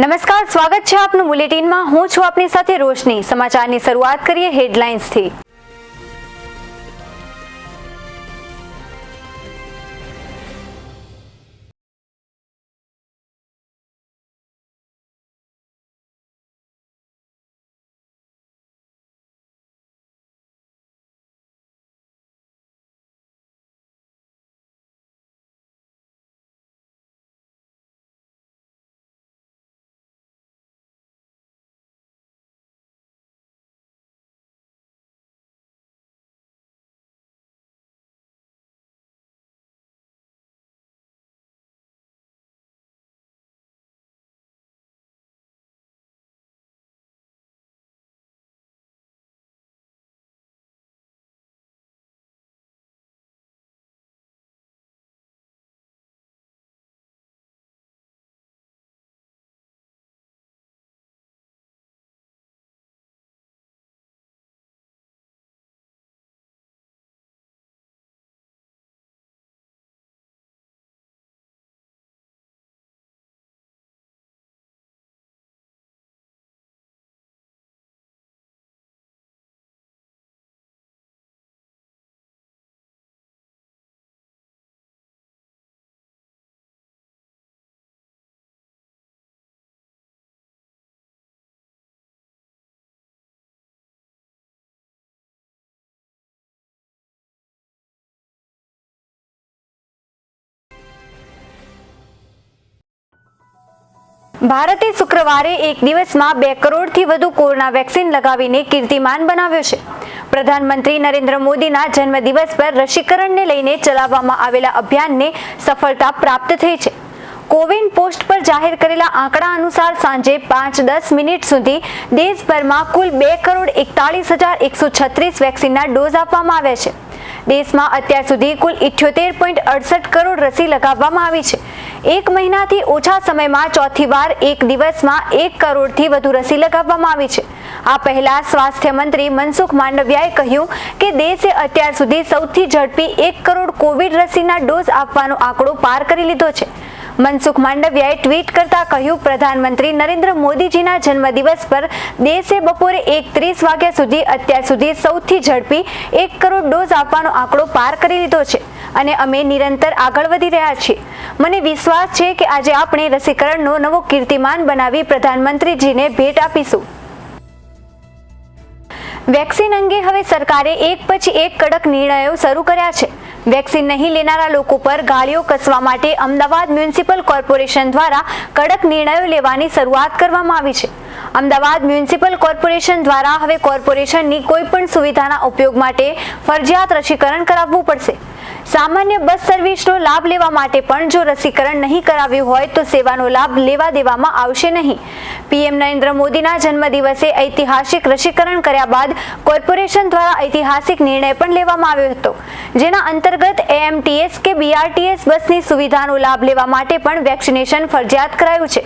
નમસ્કાર સ્વાગત છે આપનું બુલેટિનમાં. હું છું આપની સાથે રોશની. સમાચારની શરૂઆત કરીએ હેડલાઇન્સથી. ભારતે શુક્રવારે એક દિવસમાં બે કરોડથી વધુ કોરોના વેક્સિન લગાવીને કીર્તિમાન બનાવ્યો છે. પ્રધાનમંત્રી નરેન્દ્ર મોદીના જન્મદિવસ પર રસીકરણને લઈને ચલાવવામાં આવેલા અભિયાનને સફળતા પ્રાપ્ત થઈ છે. કોવિન પોસ્ટ પર જાહેર કરેલા આંકડા અનુસાર સાંજે પાંચ દસ મિનિટ સુધી દેશભરમાં કુલ બે કરોડ એકતાળીસ હજાર એકસો છત્રીસ વેક્સિનના ડોઝ આપવામાં આવ્યા છે. દેશમાં અત્યાર સુધી કુલ ઇઠ્યોતેર પોઈન્ટ અડસઠ કરોડ રસી લગાવવામાં આવી છે. એક મહિનાથી ઓછા સમયમાં ચોથી વાર એક દિવસમાં એક કરોડથી વધુ રસી લગાવવામાં આવી છે. આ પહેલા સ્વાસ્થ્ય મંત્રી મનસુખ માંડવિયાએ કહ્યું કે દેશે અત્યાર સુધી સૌથી ઝડપી એક કરોડ કોવિડ રસીના ડોઝ આપવાનો આંકડો પાર કરી લીધો છે. મનસુખ માંડવિયાએ ટ્વીટ કરતા કહ્યું, પ્રધાનમંત્રી નરેન્દ્ર મોદીજીના જન્મદિવસ પર દેશે બપોરે એક ત્રીસ વાગ્યા સુધી અત્યાર સુધી સૌથી ઝડપી એક કરોડ ડોઝ આપવાનો આંકડો પાર કરી લીધો છે અને અમે નિરંતર આગળ વધી રહ્યા છીએ. મને વિશ્વાસ છે કે આજે આપણે રસીકરણનો નવો કીર્તિમાન બનાવી પ્રધાનમંત્રીજીને ભેટ આપીશું. વેક્સિન અંગે હવે સરકારે એક પછી એક કડક નિર્ણયો શરૂ કર્યા છે. વેક્સિન નહીં લેનારા લોકો પર ગાળીઓ કસવા માટે અમદાવાદ મ્યુનિસિપલ કોર્પોરેશન દ્વારા કડક નિર્ણયો લેવાની શરૂઆત કરવામાં આવી છે. અમદાવાદ મ્યુનિસિપલ કોર્પોરેશન દ્વારા હવે કોર્પોરેશનની કોઈ પણ સુવિધાના ઉપયોગ માટે ફરજિયાત રસીકરણ કરાવવું પડશે. સામાન્ય બસ સર્વિસનો લાભ લેવા માટે પણ જો રસીકરણ નહીં કરાવ્યું હોય તો સેવાનો લાભ લેવા દેવામાં આવશે નહીં. પીએમ નરેન્દ્ર મોદીના જન્મદિવસે ઐતિહાસિક રસીકરણ કર્યા બાદ કોર્પોરેશન દ્વારા ઐતિહાસિક નિર્ણય પણ લેવામાં આવ્યો હતો. જેના અંતર્ગત એએમટીએસ કે બીઆરટીએસ બસની સુવિધાનો લાભ લેવા માટે પણ વેક્સિનેશન ફરજિયાત કરાયું છે.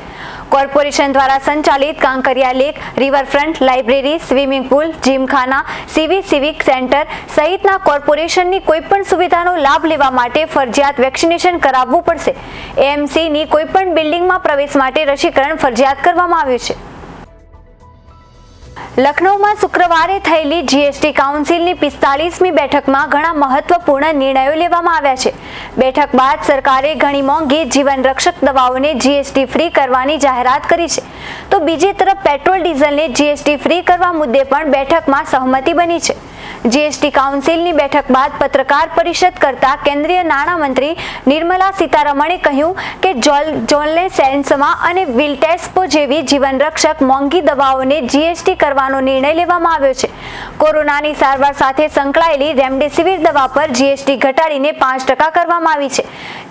કોર્પોરેશન દ્વારા સંચાલિત Kankaria lake, riverfront, library, swimming pool, gymkhana, સીવી સિવિક સેન્ટર સહિતના કોર્પોરેશનની કોઈપણ સુવિધાનો લાભ લેવા માટે ફરજિયાત વેક્સિનેશન કરાવવું પડશે. એએમસીની કોઈપણ બિલ્ડિંગમાં પ્રવેશ માટે રસીકરણ ફરજિયાત કરવામાં આવ્યું છે. લખનૌમાં શુક્રવારે થયેલી જીએસટી કાઉન્સિલની પિસ્તાળીસમી બેઠકમાં ઘણા મહત્વપૂર્ણ નિર્ણયો લેવામાં આવ્યા છે. બેઠક બાદ સરકારે ઘણી મોંઘી જીવન રક્ષક દવાઓને જીએસટી ફ્રી કરવાની જાહેરાત કરી છે. તો બીજી તરફ પેટ્રોલ ડીઝલને જીએસટી ફ્રી કરવા મુદ્દે પણ બેઠકમાં સહમતિ બની છે. જીએસટી કાઉન્સિલની બેઠક બાદ પત્રકાર પરિષદ કરતા કેન્દ્રીય નાણામંત્રી નિર્મલા સીતારમણે કહ્યું કે જોલને સેન્સમાં અને વિલટેસ્પો જેવી જીવનરક્ષક મોંઘી દવાઓને જીએસટી કરવાનો નિર્ણય લેવામાં આવ્યો છે. કોરોનાની સારવાર સાથે સંકળાયેલી રેમડેસિવિર દવા પર જીએસટી ઘટાડીને પાંચ ટકા કરવામાં આવી છે.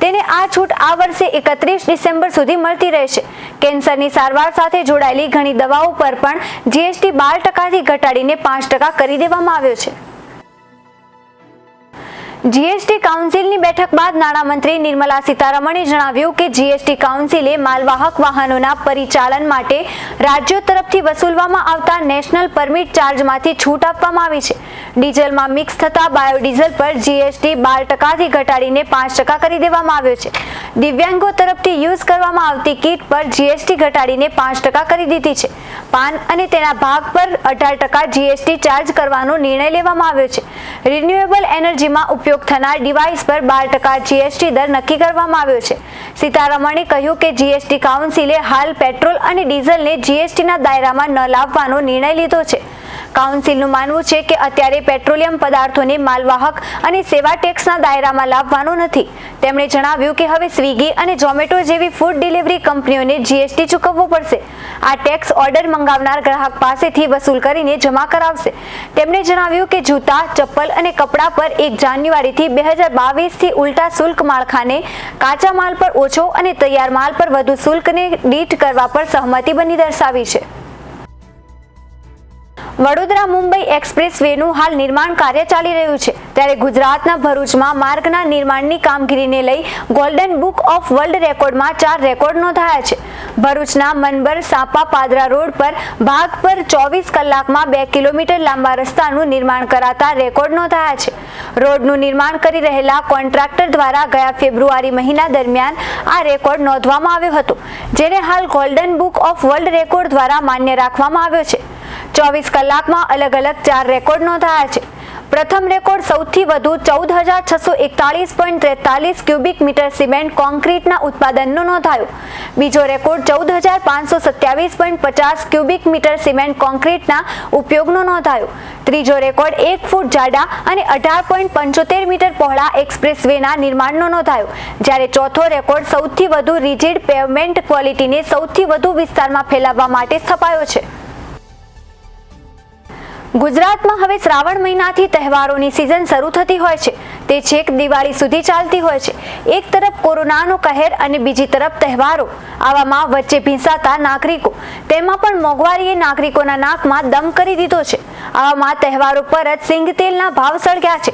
તેને આ છૂટ આ વર્ષે એકત્રીસ ડિસેમ્બર સુધી મળતી રહેશે. કેન્સરની સારવાર સાથે જોડાયેલી ઘણી દવાઓ પર પણ જીએસટી બાર ટકાથી ઘટાડીને પાંચ ટકા કરી દેવામાં આવ્યો છે. જીએસટી કાઉન્સિલની બેઠક બાદ નાણામંત્રી નિર્મલા સીતારમણે જણાવ્યું કે જીએસટી કાઉન્સિલે માલવાહક વાહનોના પરિચાલન માટે રાજ્યો તરફથી વસૂલવામાં આવતા નેશનલ પરમિટ ચાર્જમાંથી છૂટ આપવામાં આવી છે. ડીઝલમાં મિક્સ થતા બાયોડીઝલ પર જીએસટી બાર ટકાથી ઘટાડીને પાંચ ટકા કરી દેવામાં આવ્યો છે. દિવ્યાંગો તરફથી યુઝ કરવામાં આવતી કીટ પર જીએસટી ઘટાડીને પાંચ ટકા કરી દીધી છે. પાન અને તેના ભાગ પર અઢાર ટકા જીએસટી ચાર્જ કરવાનો નિર્ણય લેવામાં આવ્યો છે. રિન્યુએબલ એનર્જીમાં ઉપયોગ થનાર ડિવાઇસ પર બાર ટકા જીએસટી દર નક્કી કરવામાં આવ્યો છે. સીતારમણે કહ્યું કે જીએસટી કાઉન્સિલે હાલ પેટ્રોલ અને ડીઝલને જીએસટીના દાયરામાં ન લાવવાનો નિર્ણય લીધો છે. કાઉન્સિલનું માનવું છે કે અત્યારે પેટ્રોલિયમ પદાર્થોને માલવાહક અને સેવા ટેક્સના દાયરામાં લાવવાનો નથી. તેમણે જણાવ્યું કે હવે સ્વિગી અને ઝોમેટો જેવી ફૂડ ડિલિવરી કંપનીઓને જીએસટી ચૂકવવો પડશે. આ ટેક્સ ઓર્ડર મંગાવનાર ગ્રાહક પાસેથી વસૂલ કરીને જમા કરાવશે. તેમણે જણાવ્યું કે જૂતા, ચપ્પલ અને કપડાં પર એક જાન્યુઆરીથી બે હજાર બાવીસથી ઉલટા શુલ્ક માળખાને કાચા માલ પર ઓછો અને તૈયાર માલ પર વધુ શુલ્કને ડીટ કરવા પર સહમતિ બની દર્શાવી છે. વડોદરા મુંબઈ એક્સપ્રેસ વેનું હાલ નિર્માણ કાર્ય ચાલી રહ્યું છે. ત્યારે ગુજરાતના ભરૂચમાં માર્ગના નિર્માણની કામગીરીને લઈ ગોલ્ડન બુક ઓફ વર્લ્ડ રેકોર્ડમાં ચાર રેકોર્ડ નોંધાયા છે. ભરૂચના મનબર સાપા પાદરા રોડ પર ભાગ પર ચોવીસ કલાકમાં બે કિલોમીટર લાંબા રસ્તાનું નિર્માણ કરાતા રેકોર્ડ નોંધાયા છે. રોડનું નિર્માણ કરી રહેલા કોન્ટ્રાક્ટર દ્વારા ગયા ફેબ્રુઆરી મહિના દરમિયાન આ રેકોર્ડ નોંધવામાં આવ્યો હતો, જેને હાલ golden book of world record દ્વારા માન્ય રાખવામાં આવ્યો છે. ચોવીસ કલાકમાં અલગ અલગ ચાર રેકોર્ડ નોંધાયા છે. પ્રથમ રેકોર્ડ સૌથી વધુ ચૌદ હજાર છસો એકતાલીસ પોઈન્ટ ત્રેતાલીસ ક્યુબિક મીટર સિમેન્ટ કોન્ક્રીટના ઉત્પાદનનો નોંધાયો. બીજો રેકોર્ડ ચૌદ હજાર પાંચસો સત્યાવીસ પોઈન્ટ પચાસ ક્યુબિક મીટર સિમેન્ટ કોન્ક્રીટના ઉપયોગનો નોંધાયો. ત્રીજો રેકોર્ડ એક ફૂટ જાડા અને અઢાર પોઈન્ટ પંચોતેર મીટર પહોળા એક્સપ્રેસ વેના નિર્માણનો નોંધાયો. જ્યારે ચોથો રેકોર્ડ સૌથી વધુ રિજિડ પેવમેન્ટ ક્વોલિટીને સૌથી વધુ વિસ્તારમાં ફેલાવવા માટે સ્થપાયો છે. ગુજરાતમાં હવે શ્રાવણ મહિનાથી તહેવારોની સિઝન શરૂ થતી હોય છે. તે છેક દિવાળી સુધી ચાલતી હોય છે. એક તરફ કોરોનાનો કહેર અને બીજી તરફ તહેવારો. આવામાં વચ્ચે ભીંસાતા નાગરિકો. તેમાં પણ મોંઘવારીએ નાગરિકોના નાકમાં દમ કરી દીધો છે. આવામાં તહેવારો પર જ સિંગ તેલના ભાવ સળગ્યા છે.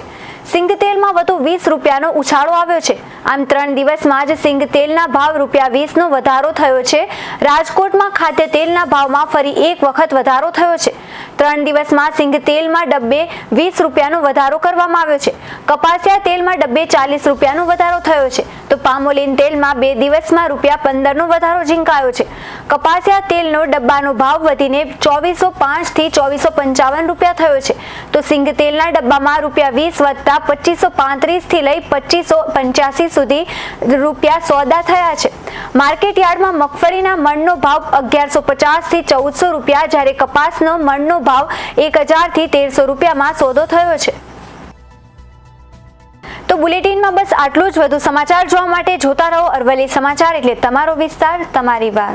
સિંગ તેલમાં વધુ વીસ રૂપિયાનો ઉછાળો આવ્યો છે. આમ ત્રણ દિવસમાં જ સિંગ તેલના ભાવ રૂપિયા વીસનો વધારો થયો છે. રાજકોટમાં ખાદ્ય તેલના ભાવમાં ફરી એક વખત વધારો થયો છે. ત્રણ દિવસમાં સિંગ તેલમાં ડબ્બે વીસ રૂપિયાનો વધારો કરવામાં આવ્યો છે. કપાસિયા તેલમાં ડબ્બે ચાલીસ રૂપિયાનો વધારો થયો છે. તો પામોલિન તેલમાં બે દિવસમાં રૂપિયા પંદરનો વધારો ઝીંકાયો છે. કપાસિયા તેલનો ડબ્બાનો ભાવ વધીને ચોવીસો પાંચથી ચોવીસો પંચાવન રૂપિયા થયો છે. તો સિંગ તેલના ડબ્બામાં રૂપિયા વીસ વધતા પચીસો પાંત્રીસથી લઈ પચીસો પંચ્યાસી સુધી રૂપિયા સોદા થયા છે. માર્કેટ યાર્ડમાં મગફળીના મણનો ભાવ અગિયારસો પચાસથી ચૌદસો રૂપિયા, જ્યારે કપાસનો મણનો ભાવ એક હજારથી તેરસો રૂપિયામાં સોદો થયો છે. તો બુલેટિનમાં બસ આટલું જ વધુ સમાચાર જોવા માટે જોતા રહો અરવલ્લી સમાચાર એટલે તમારો વિસ્તાર, તમારી વાત.